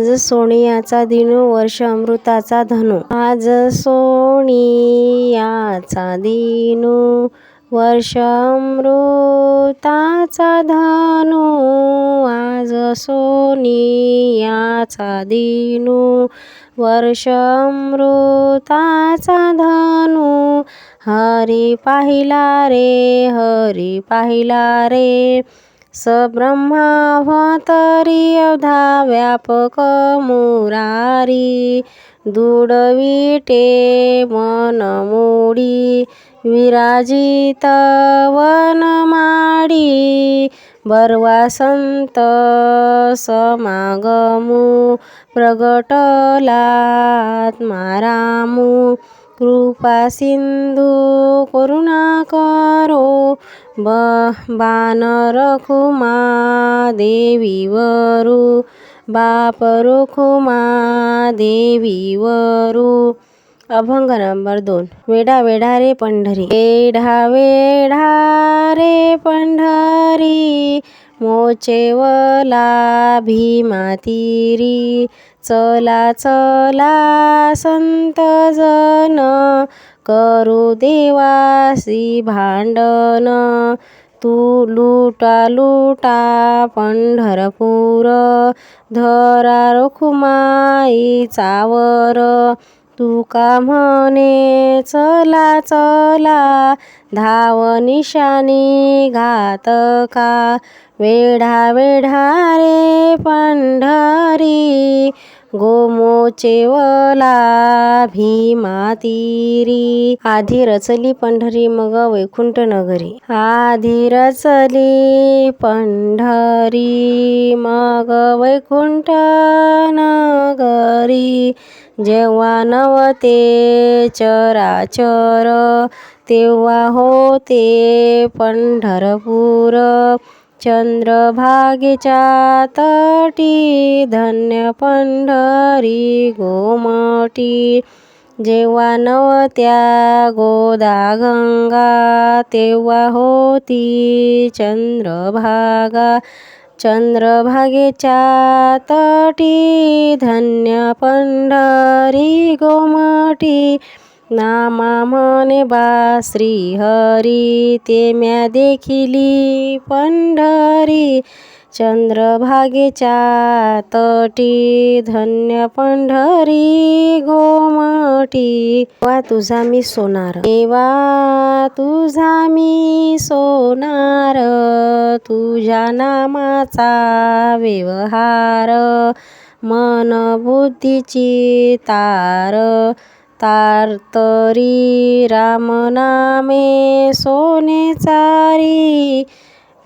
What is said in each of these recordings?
आज सोनियाचा दिनू वर्ष अमृताचा धनु. आज सोनियाचा दिनू वर्ष अमृताचा धनु. आज सोनियाचा दिनू वर्ष अमृताचा धनु. हरी पाहिला रे हरी पाहिला रे. सब्रह्मावतारी अवधा व्यापक मुरारी दुडविटे मनमोडी विराजित वनमाडी बर्वा संत समागमू प्रगटलात्मारामू कृपा सिंधू करुणा करो ब बानर खुमा देवीवरू बाप रुखुमा देवीवरू अभंग नंबर दोन वेढा वेढा रे पंढरी वेढा वेढा रे पंढरी मोचेवला भीमा तीरी चला चला संत जन करू देवासी भांडण तू लुटा लुटा पंढरपूर धरा रुखुमाई चावर तुका म्हणे चला चला धाव घात घातका वेढा वेढा रे पंढरी गोमोचेवला भीमा तीरी. आधी रचली पंढरी मग वैकुंठ नगरी. आधी रचली पंढरी मग वैकुंठ नगरी. जेव्हा नवते चराचर तेव्हा होते पंढरपूर. चंद्रभागेच्या तटी धन्य पंढरी गोमटी. जेव्हा नवत्या गोदा गंगा तेव्हा होती चंद्रभागा. चंद्रभागेच्या तटी धन्य पंढरी गोमटी. नामा म्हणे बा श्रीहरी ते म्या देखिली पंढरी. चंद्रभागेच्या तटी धन्य पंढरी गोमटी. वा तुझा मी सोनार. देवा तुझा मी सोनार. तुझ्या नामाचा व्यवहार. मन बुद्धीची तार. तार तरी रामनामे सोने चारी.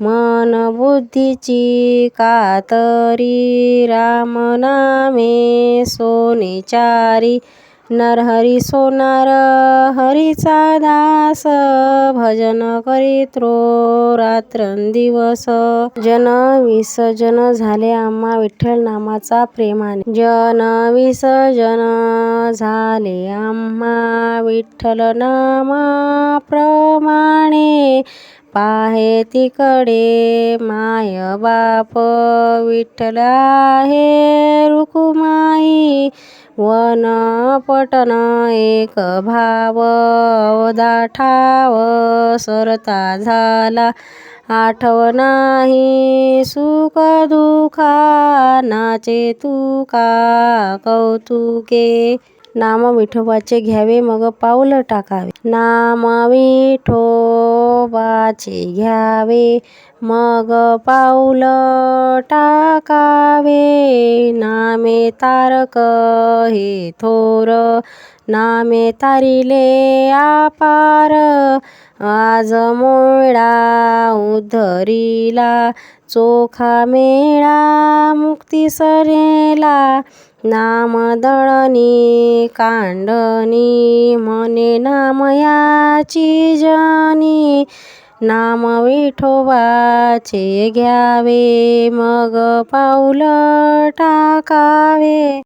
मन बुद्धीची कातरी रामनामे सोने चारी नरहरी सोनार हरीचा दास भजन करीत्रो रात्रंदिवस. जन विसर्जन झाले आम्हा विठ्ठल नामाचा प्रेमाने. जन विसर्जन झाले आम्हा विठ्ठल नामा प्रमाणे. पाहे तिकडे माय बाप विठ्ठल आहे रुकुमाई वन पटन एक भाव दाठाव सरता झाला आठव नाही सुख दुखा नाचे तुका कौतुके. नाम विठोबाचे घ्यावे मग पाऊल टाकावे. नाम विठोबाचे घ्यावे मग पाऊल टाकावे. नामे तारक हे थोर नामे तारिले आपार आज मोळा उधरीला चोखा मेळा मुक्ती सरेला नाम दळणी कांडणी मने नामयाची जनी नाम विठोबाचे घ्यावे मग पाऊल टाकावे.